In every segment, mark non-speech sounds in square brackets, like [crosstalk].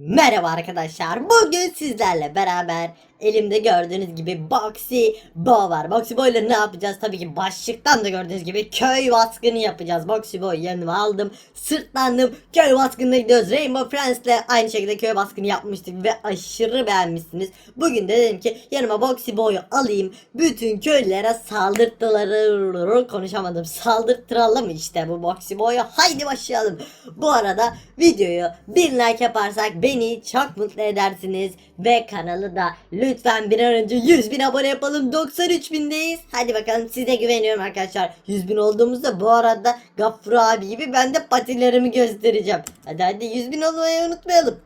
Merhaba arkadaşlar. Bugün sizlerle beraber elimde gördüğünüz gibi Boxy Bow var. Boxy Boy ile ne yapacağız? Tabii ki başlıktan da gördüğünüz gibi köy baskını yapacağız. Boxy Boy yanıma aldım. Sırtlandım. Köy baskınına gidiyoruz. Rainbow Friends ile aynı şekilde köy baskını yapmıştık ve aşırı beğenmişsiniz. Bugün de dedim ki yanıma Boxy Boy'u alayım. Bütün köylere saldırttıları konuşamadım. Saldırttıralım işte bu Boxy Boy'u. Haydi başlayalım. Bu arada videoyu bir like yaparsak beni çok mutlu edersiniz. Ve kanalı da lütfen bir an önce 100 bin abone yapalım. 93 bindeyiz. Hadi bakalım size güveniyorum arkadaşlar. 100 bin olduğumuzda bu arada Gaffur abi gibi ben de patilerimi göstereceğim. Hadi hadi 100 bin olmayı unutmayalım.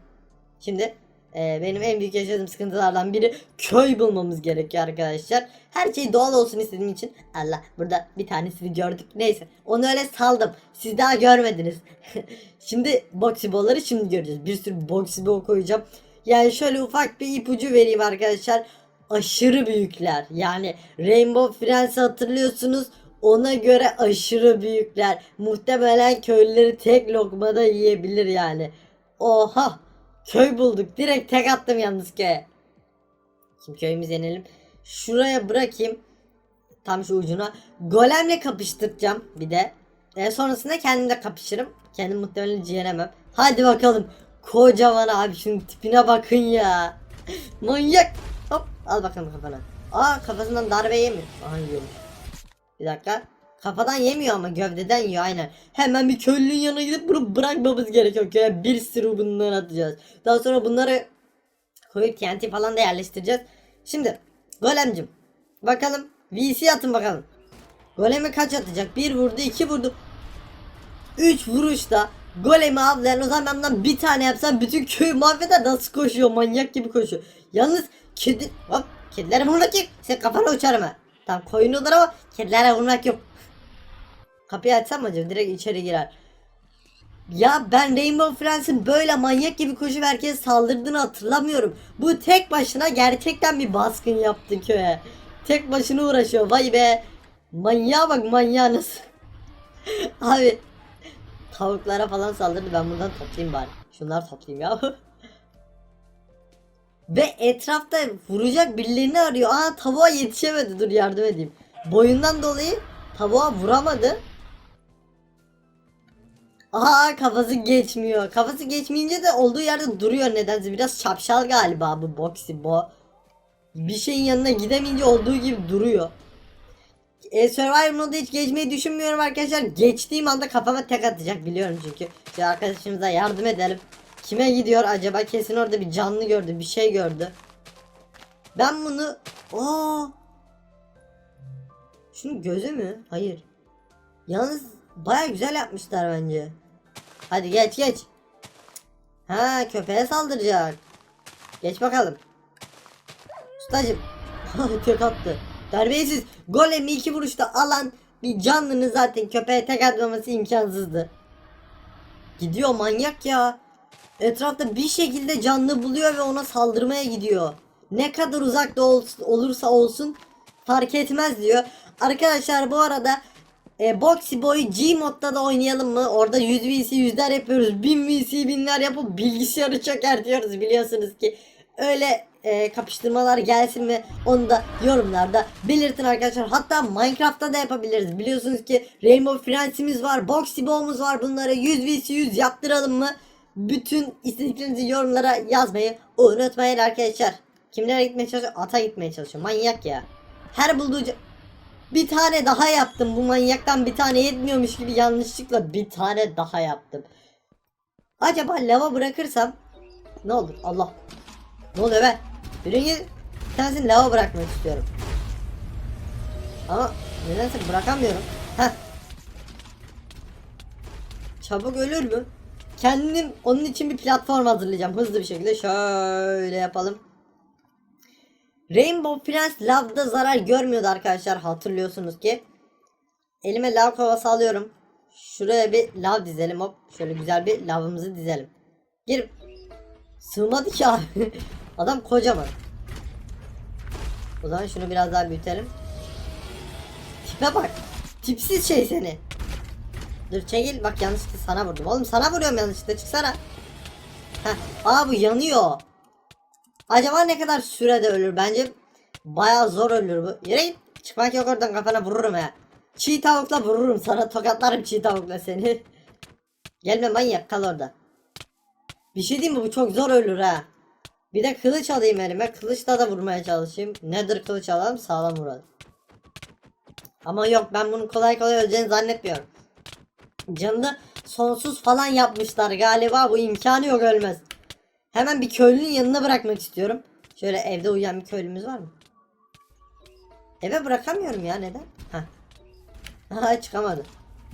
Şimdi e, benim en büyük yaşadığım sıkıntılardan biri köy bulmamız gerekiyor arkadaşlar. Her şey doğal olsun istediğim için. Allah burada bir tanesini gördük. Neyse onu öyle saldım. Siz daha görmediniz. [laughs] şimdi boksibolları şimdi göreceğiz. Bir sürü boksibol koyacağım. Yani şöyle ufak bir ipucu vereyim arkadaşlar. Aşırı büyükler. Yani Rainbow Friends'i hatırlıyorsunuz. Ona göre aşırı büyükler. Muhtemelen köylüleri tek lokmada yiyebilir yani. Oha! Köy bulduk. Direkt tek attım yalnız köye. Şimdi köyümüzü yenelim. Şuraya bırakayım. Tam şu ucuna. Golemle kapıştıracağım bir de. E, sonrasında kendim de kapışırım. Kendim muhtemelen yenemem. Hadi bakalım. Kocaman abi şunun tipine bakın ya. [laughs] Manyak. Hop al bakalım kafana. Aa kafasından darbe yemiyor. Aha yiyormuş. Bir dakika. Kafadan yemiyor ama gövdeden yiyor aynen. Hemen bir köylünün yanına gidip bunu bırakmamız gerekiyor. Köye bir sürü bundan atacağız. Daha sonra bunları koyup TNT falan da yerleştireceğiz. Şimdi golemcim bakalım VC atın bakalım. Golemi kaç atacak? Bir vurdu iki vurdu. Üç vuruşta golemi avlayan o zaman ben bir tane yapsam bütün köyü mahveder nasıl koşuyor manyak gibi koşuyor. Yalnız kedi hop kedilere vurmak yok. Sen kafana uçarım ha. Tamam koyun olur ama kedilere vurmak yok. Kapıyı açsam acaba direkt içeri girer. Ya ben Rainbow Friends'in böyle manyak gibi koşup herkes saldırdığını hatırlamıyorum. Bu tek başına gerçekten bir baskın yaptı köye. Tek başına uğraşıyor vay be. Manyağa bak manyağa nasıl. [laughs] Abi tavuklara falan saldırdı ben buradan toplayayım bari. Şunları toplayayım ya. [laughs] Ve etrafta vuracak birilerini arıyor. Aa tavuğa yetişemedi dur yardım edeyim. Boyundan dolayı tavuğa vuramadı. Aa kafası geçmiyor. Kafası geçmeyince de olduğu yerde duruyor nedense. Biraz şapşal galiba bu Boxy bu. Bir şeyin yanına gidemeyince olduğu gibi duruyor. E, Survivor modu hiç geçmeyi düşünmüyorum arkadaşlar. Geçtiğim anda kafama tek atacak biliyorum çünkü. Şu arkadaşımıza yardım edelim. Kime gidiyor acaba? Kesin orada bir canlı gördü, bir şey gördü. Ben bunu... Aa! Şunun gözü mü? Hayır. Yalnız baya güzel yapmışlar bence. Hadi geç geç. Ha köpeğe saldıracak. Geç bakalım. Ustacım. [laughs] tek attı. Terbiyesiz. Golemi iki vuruşta alan bir canlının zaten köpeğe tek atmaması imkansızdı. Gidiyor manyak ya. Etrafta bir şekilde canlı buluyor ve ona saldırmaya gidiyor. Ne kadar uzakta ol- olursa olsun fark etmez diyor. Arkadaşlar bu arada e, Boxy Boy G modda da oynayalım mı? Orada 100 VC yüzler yapıyoruz. 1000 VC binler yapıp bilgisayarı çökertiyoruz biliyorsunuz ki. Öyle e, kapıştırmalar gelsin mi onu da yorumlarda belirtin arkadaşlar. Hatta Minecraft'ta da yapabiliriz. Biliyorsunuz ki Rainbow Friends'imiz var, Boxy Bow'umuz var. Bunlara 100 VC 100 yaptıralım mı? Bütün istediklerinizi yorumlara yazmayı unutmayın arkadaşlar. Kimlere gitmeye çalışıyor? Ata gitmeye çalışıyor. Manyak ya. Her bulduğu bir tane daha yaptım. Bu manyaktan bir tane yetmiyormuş gibi yanlışlıkla bir tane daha yaptım. Acaba lava bırakırsam ne olur? Allah. Ne oluyor be? Birinci bir tanesini lava bırakmak istiyorum. Ama nedense bırakamıyorum. Heh. Çabuk ölür mü? Kendim onun için bir platform hazırlayacağım. Hızlı bir şekilde şöyle yapalım. Rainbow Friends lavda zarar görmüyordu arkadaşlar hatırlıyorsunuz ki. Elime lav kovası alıyorum. Şuraya bir lav dizelim hop. Şöyle güzel bir lavımızı dizelim. Gir. Sığmadı ki abi. [laughs] Adam kocaman. O zaman şunu biraz daha büyütelim. Tipe bak. Tipsiz şey seni. Dur çekil bak yanlışlıkla sana vurdum. Oğlum sana vuruyorum yanlışlıkla çıksana. Heh. Aa bu yanıyor. Acaba ne kadar sürede ölür? Bence bayağı zor ölür bu. Yere. Çıkmak yok oradan kafana vururum ha. Çiğ tavukla vururum sana tokatlarım çiğ tavukla seni. [laughs] Gelme manyak kal orada. Bir şey diyeyim mi bu çok zor ölür ha. Bir de kılıç alayım elime. Kılıçla da vurmaya çalışayım. Nedir kılıç alalım sağlam vuralım. Ama yok ben bunu kolay kolay öleceğini zannetmiyorum. Canını sonsuz falan yapmışlar galiba bu imkanı yok ölmez. Hemen bir köylünün yanına bırakmak istiyorum. Şöyle evde uyuyan bir köylümüz var mı? Eve bırakamıyorum ya neden? Heh. Aha çıkamadı.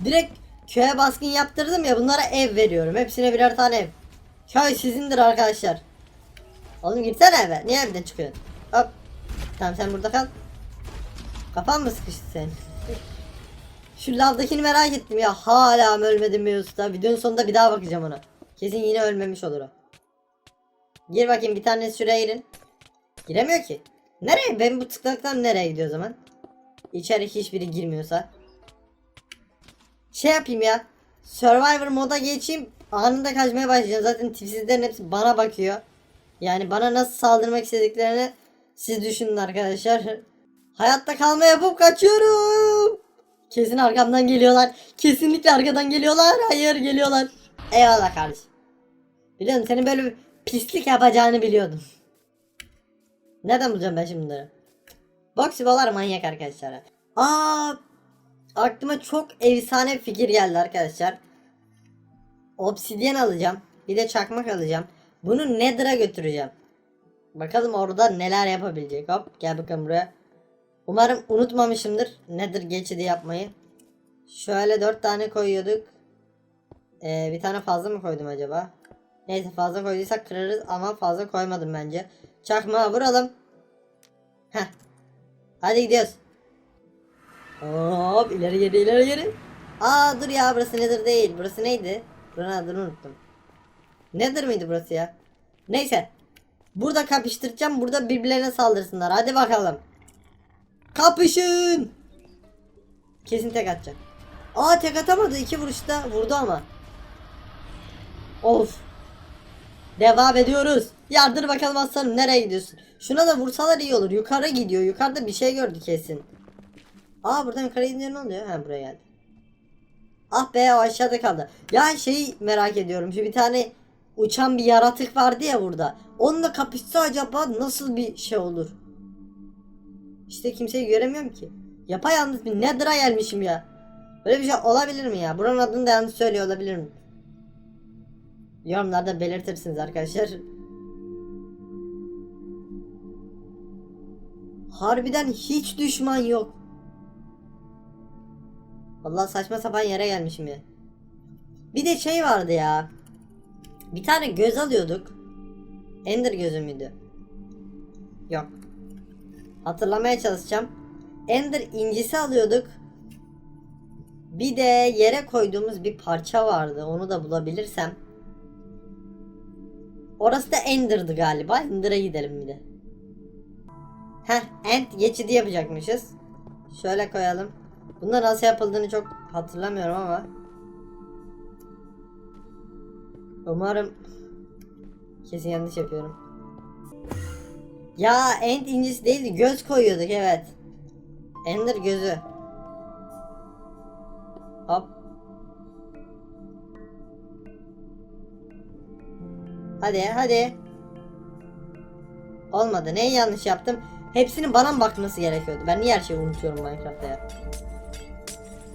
Direkt köye baskın yaptırdım ya bunlara ev veriyorum. Hepsine birer tane ev. Köy sizindir arkadaşlar. Oğlum gitsene eve. Niye evden çıkıyorsun? Hop. Tamam sen burada kal. Kafan mı sıkıştı senin? Şu lavdakini merak ettim ya. Hala ölmedim usta? Videonun sonunda bir daha bakacağım ona. Kesin yine ölmemiş olur o. Gir bakayım bir tane şuraya girin. Giremiyor ki. Nereye? Ben bu tıklıktan nereye gidiyor o zaman? İçeri hiçbiri girmiyorsa. Şey yapayım ya. Survivor moda geçeyim. Anında kaçmaya başlayacağım. Zaten tipsizlerin hepsi bana bakıyor. Yani bana nasıl saldırmak istediklerini siz düşünün arkadaşlar. [laughs] Hayatta kalma yapıp kaçıyorum. Kesin arkamdan geliyorlar. Kesinlikle arkadan geliyorlar. Hayır geliyorlar. Eyvallah kardeşim. Biliyorum senin böyle pislik yapacağını biliyordum. Nereden bulacağım ben şimdi? Boksibolar manyak arkadaşlar. Aa, aklıma çok efsane fikir geldi arkadaşlar. Obsidyen alacağım. Bir de çakmak alacağım. Bunu Nether'a götüreceğim. Bakalım orada neler yapabilecek. Hop gel bakalım buraya. Umarım unutmamışımdır Nether geçidi yapmayı. Şöyle dört tane koyuyorduk. Ee, bir tane fazla mı koydum acaba? Neyse fazla koyduysak kırarız ama fazla koymadım bence. Çakmağı vuralım. Heh. Hadi gidiyoruz. Hop ileri geri ileri geri. Aa dur ya burası nedir değil. Burası neydi? Buranın adını unuttum. Nedir miydi burası ya? Neyse. Burada kapıştıracağım. Burada birbirlerine saldırsınlar. Hadi bakalım. Kapışın. Kesin tek atacak. Aa tek atamadı. iki vuruşta vurdu ama. Of. Devam ediyoruz. Yardır bakalım aslanım nereye gidiyorsun? Şuna da vursalar iyi olur. Yukarı gidiyor. Yukarıda bir şey gördü kesin. Aa buradan yukarı gidince ne oluyor? Ha buraya geldi. Ah be o aşağıda kaldı. Ya şeyi merak ediyorum. Şu bir tane uçan bir yaratık vardı ya burada. Onunla kapışsa acaba nasıl bir şey olur? İşte kimseyi göremiyorum ki. Yapayalnız bir Nether'a gelmişim ya. Böyle bir şey olabilir mi ya? Buranın adını da yanlış söylüyor olabilir mi? Yorumlarda belirtirsiniz arkadaşlar. Harbiden hiç düşman yok. Vallahi saçma sapan yere gelmişim ya. Bir de şey vardı ya. Bir tane göz alıyorduk. Ender gözü müydü? Yok. Hatırlamaya çalışacağım. Ender incisi alıyorduk. Bir de yere koyduğumuz bir parça vardı. Onu da bulabilirsem. Orası da Ender'dı galiba. Ender'a gidelim bir de. Heh, End geçidi yapacakmışız. Şöyle koyalım. Bunda nasıl yapıldığını çok hatırlamıyorum ama. Umarım kesin yanlış yapıyorum. Ya End incisi değildi. Göz koyuyorduk evet. Ender gözü. Hadi hadi. Olmadı. Neyi yanlış yaptım? Hepsinin bana mı bakması gerekiyordu? Ben niye her şeyi unutuyorum Minecraft'ta ya?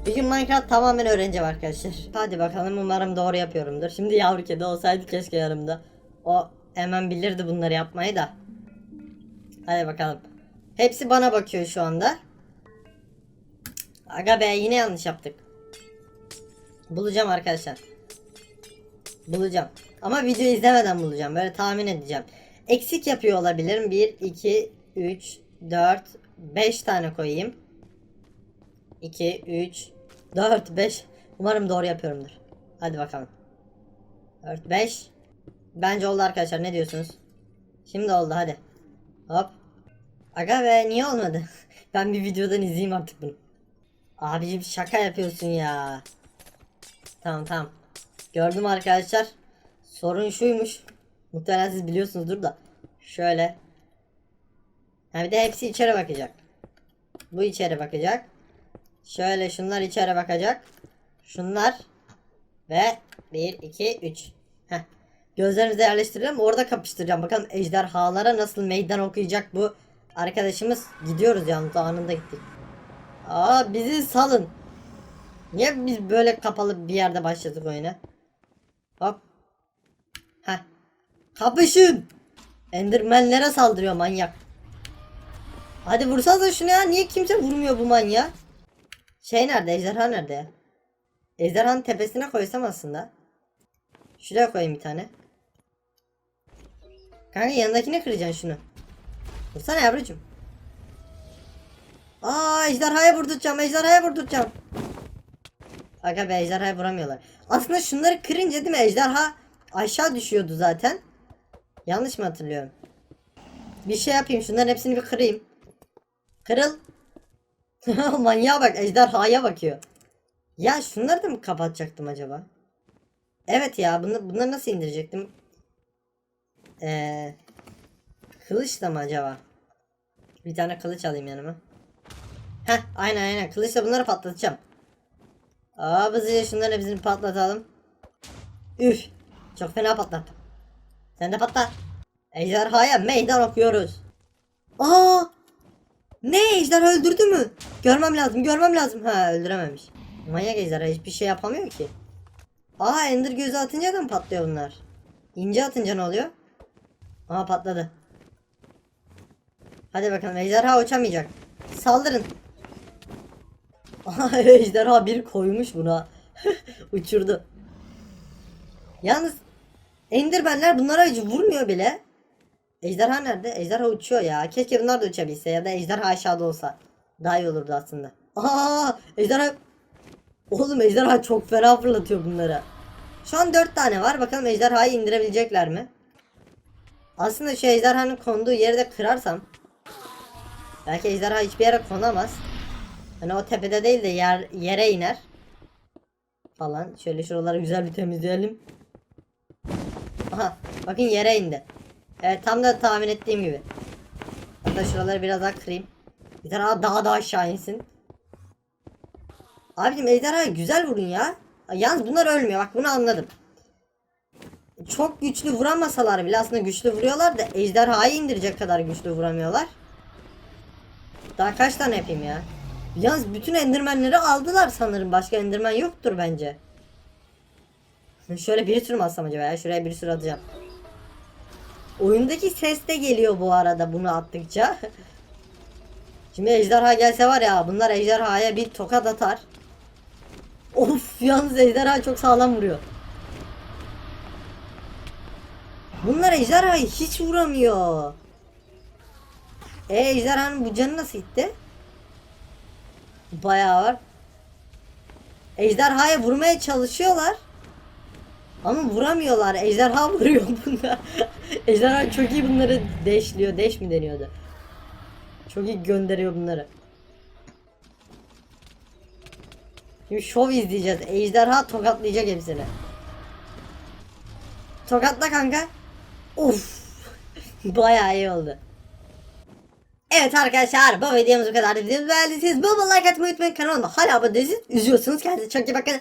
Bir gün Minecraft tamamen öğreneceğim arkadaşlar. Hadi bakalım umarım doğru yapıyorumdur. Şimdi yavru kedi olsaydı keşke yanımda. O hemen bilirdi bunları yapmayı da. Hadi bakalım. Hepsi bana bakıyor şu anda. Aga be yine yanlış yaptık. Bulacağım arkadaşlar. Bulacağım. Ama video izlemeden bulacağım. Böyle tahmin edeceğim. Eksik yapıyor olabilirim. 1, 2, 3, 4, 5 tane koyayım. 2, 3, 4, 5. Umarım doğru yapıyorumdur. Hadi bakalım. 4, 5. Bence oldu arkadaşlar. Ne diyorsunuz? Şimdi oldu hadi. Hop. Aga be niye olmadı? [laughs] ben bir videodan izleyeyim artık bunu. Abicim şaka yapıyorsun ya. Tamam tamam. Gördüm arkadaşlar. Sorun şuymuş. Muhtemelen siz biliyorsunuzdur da. Şöyle. Ha bir de hepsi içeri bakacak. Bu içeri bakacak. Şöyle şunlar içeri bakacak. Şunlar. Ve 1, 2, 3. Heh. Gözlerimizi yerleştirelim. Orada kapıştıracağım. Bakalım ejderhalara nasıl meydan okuyacak bu arkadaşımız. Gidiyoruz yalnız anında gittik. Aa bizi salın. Niye biz böyle kapalı bir yerde başladık oyuna? Hop. Kapışın. Endermenlere saldırıyor manyak. Hadi vursanıza şunu ya. Niye kimse vurmuyor bu manyağı? Şey nerede? Ejderha nerede? Ejderhanın tepesine koysam aslında. Şuraya koyayım bir tane. Kanka yanındakine kıracaksın şunu. Vursana yavrucuğum. Aa ejderhaya vurduracağım. Ejderhaya vurduracağım. Aga be ejderhaya vuramıyorlar. Aslında şunları kırınca değil mi ejderha aşağı düşüyordu zaten. Yanlış mı hatırlıyorum? Bir şey yapayım şunların hepsini bir kırayım. Kırıl. [laughs] Manyağa bak ejderhaya bakıyor. Ya şunları da mı kapatacaktım acaba? Evet ya bunu, bunları nasıl indirecektim? Ee, kılıçla mı acaba? Bir tane kılıç alayım yanıma. Heh aynen aynen kılıçla bunları patlatacağım. Aa hızlıca şunların hepsini patlatalım. Üf çok fena patlattım. Sen de patla. Ejderhaya meydan okuyoruz. Aa ne ejderha öldürdü mü? Görmem lazım görmem lazım. Ha öldürememiş. Manyak ejderha hiçbir şey yapamıyor ki. Aa ender gözü atınca da mı patlıyor bunlar? İnce atınca ne oluyor? Aa patladı. Hadi bakalım ejderha uçamayacak. Saldırın. Aha [laughs] ejderha bir koymuş buna. [laughs] Uçurdu. Yalnız Endermenler bunlara hiç vurmuyor bile. Ejderha nerede? Ejderha uçuyor ya. Keşke bunlar da uçabilse ya da ejderha aşağıda olsa. Daha iyi olurdu aslında. Aa, ejderha Oğlum ejderha çok fena fırlatıyor bunları. Şu an 4 tane var. Bakalım ejderhayı indirebilecekler mi? Aslında şu ejderhanın konduğu yeri de kırarsam belki ejderha hiçbir yere konamaz. Hani o tepede değil de yer, yere iner. Falan. Şöyle şuraları güzel bir temizleyelim. Bakın yere indi. Evet tam da tahmin ettiğim gibi. Hatta şuraları biraz daha kırayım. Bir tane daha daha aşağı insin. Abicim ejderhayı güzel vurun ya. Yalnız bunlar ölmüyor. Bak bunu anladım. Çok güçlü vuramasalar bile aslında güçlü vuruyorlar da ejderhayı indirecek kadar güçlü vuramıyorlar. Daha kaç tane yapayım ya? Yalnız bütün endirmenleri aldılar sanırım. Başka endirmen yoktur bence. Şöyle bir sürü mü atsam acaba ya? Şuraya bir sürü atacağım. Oyundaki ses de geliyor bu arada bunu attıkça. Şimdi ejderha gelse var ya bunlar ejderhaya bir tokat atar. Of yalnız ejderha çok sağlam vuruyor. Bunlar ejderhayı hiç vuramıyor. E ejderhanın bu canı nasıl gitti? Bayağı var. Ejderhaya vurmaya çalışıyorlar. Ama vuramıyorlar. Ejderha [laughs] vuruyor bunlar. Ejderha çok iyi bunları deşliyor. Deş mi deniyordu? Çok iyi gönderiyor bunları. Şimdi şov izleyeceğiz. Ejderha tokatlayacak hepsini. Tokatla kanka. Of. [laughs] Bayağı iyi oldu. Evet arkadaşlar bu videomuz bu kadar. Videomuzu beğendiyseniz bol like atmayı unutmayın. Kanalıma hala abone değilseniz üzüyorsunuz. Kendinize çok iyi bakın.